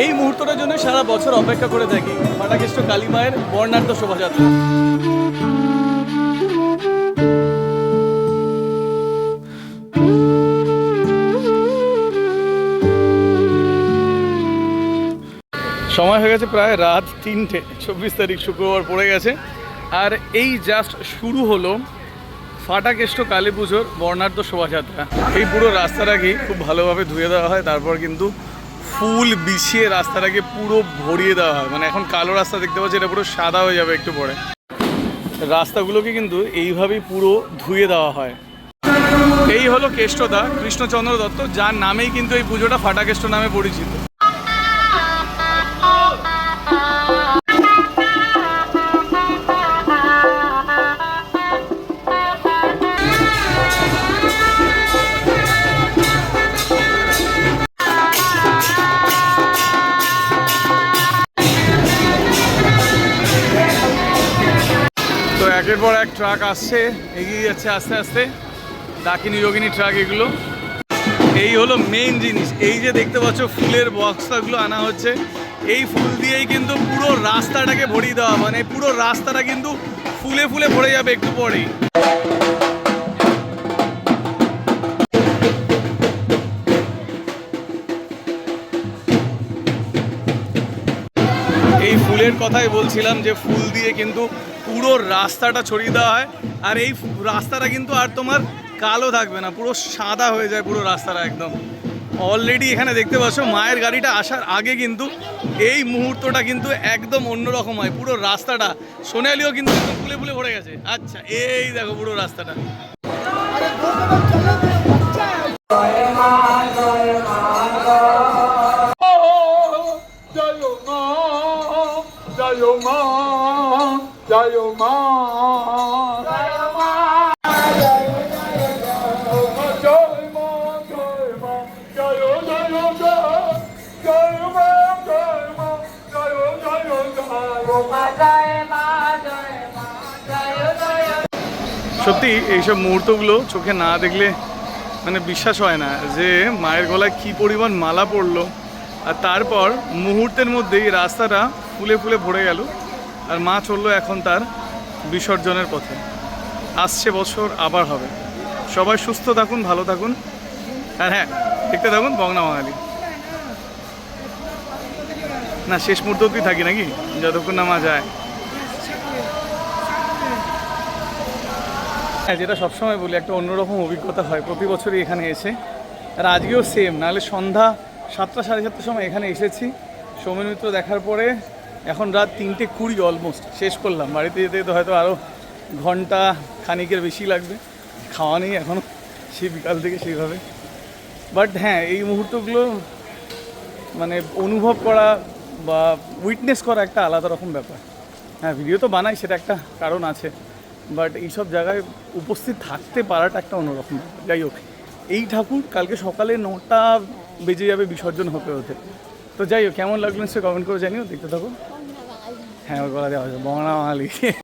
এই মুহূর্তটার জন্য সারা বছর অপেক্ষা করে থাকি। ফাটাকেষ্ট কালী মায়ের বর্ণাঢ্য শোভাযাত্রা। সময় হয়ে গেছে প্রায় রাত তিনটে, চব্বিশ তারিখ শুক্রবার পড়ে গেছে। আর এই জাস্ট শুরু হলো ফাটাকেষ্ট কালী পুজোর বর্ণাঢ্য শোভাযাত্রা। এই পুরো রাস্তাটাকে খুব ভালোভাবে ধুয়ে দেওয়া হয়, তারপর কিন্তু ফুল বিছিয়ে রাস্তাটাকে পুরো ভরিয়ে দেওয়া হয়। মানে এখন কালো রাস্তা দেখতে পাচ্ছি, এটা পুরো সাদা হয়ে যাবে একটু পরে। রাস্তাগুলোকে কিন্তু এইভাবেই পুরো ধুয়ে দেওয়া হয়। এই হলো কেষ্টদা, কৃষ্ণচন্দ্র দত্ত, যার নামেই কিন্তু এই পুজোটা ফাটাকেষ্ট নামে পরিচিত। একের পর এক ট্রাক আসছে, এগিয়ে যাচ্ছে আস্তে আস্তে। ডাকিনি যোগিনী ট্রাক এগুলো। এই হলো মেইন জিনিস। এই যে দেখতে পাচ্ছ, ফুলের বক্সাগুলো আনা হচ্ছে। এই ফুল দিয়েই কিন্তু পুরো রাস্তাটাকে ভরিয়ে দেওয়া। মানে পুরো রাস্তাটা কিন্তু ফুলে ফুলে ভরে যাবে একটু পরেই। ফুলের কথাই বলছিলাম যে ফুল দিয়ে কিন্তু পুরো রাস্তাটা ছড়িয়ে দেওয়া হয়। আর এই রাস্তাটা কিন্তু আর তোমার কালো থাকবে না, পুরো সাদা হয়ে যায় পুরো রাস্তাটা একদম। অলরেডি এখানে দেখতে পাচ্ছ, মায়ের গাড়িটা আসার আগে কিন্তু এই মুহূর্তটা কিন্তু একদম অন্যরকম হয়, পুরো রাস্তাটা। সোনালিও কিন্তু ফুলে ফুলে ভরে গেছে। আচ্ছা এই দেখো পুরো রাস্তাটা। জয় মা জয় মা জয় মা। সত্যি, এইসব মুহূর্তগুলো চোখে না দেখলে মানে বিশ্বাস হয় না যে মায়ের গলায় কী পরিমাণ মালা পড়ল। আর তারপর মুহূর্তের মধ্যেই রাস্তাটা ফুলে ফুলে ভরে গেল আর মা চলল এখন তার বিসর্জনের পথে। আসছে বছর, আবার হবে। সবাই সুস্থ থাকুন, ভালো থাকুন। আর হ্যাঁ দেখতে থাকুন বংনা বাঙালি। না, শেষ মুহূর্ত অব্দি থাকি নাকি? যতক্ষণ না মা যায়। হ্যাঁ যেটা সবসময় বলি, একটা অন্যরকম অভিজ্ঞতা হয়। প্রতি বছরই এখানে এসে। আর আজকেও সেম নাহলে সন্ধ্যা সাতটা, সাড়ে সাতটার সময় এখানে এসেছি। সৌমেন মিত্র দেখার পরে এখন রাত তিনটে কুড়ি অলমোস্ট শেষ করলাম। বাড়িতে যেতে যেতে হয়তো আরও ঘণ্টা খানিকের বেশি লাগবে। খাওয়া নেই এখনও সেই বিকাল থেকে সেইভাবে। বাট হ্যাঁ এই মুহূর্তগুলো মানে অনুভব করা বা উইটনেস করা একটা আলাদা রকম ব্যাপার। হ্যাঁ ভিডিও তো বানাই, সেটা একটা কারণ আছে। বাট এইসব জায়গায় উপস্থিত থাকতে পারাটা একটা অন্যরকম। যাই হোক, এই ঠাকুর কালকে সকালে নটা বেজে যাবে বিসর্জন হতে হতে। তো যাই হোক, কেমন লাগল সে কমেন্ট করে জানিও, দেখতে থাকো। হ্যাঁ গলা দেওয়া বংলা বাঙালি।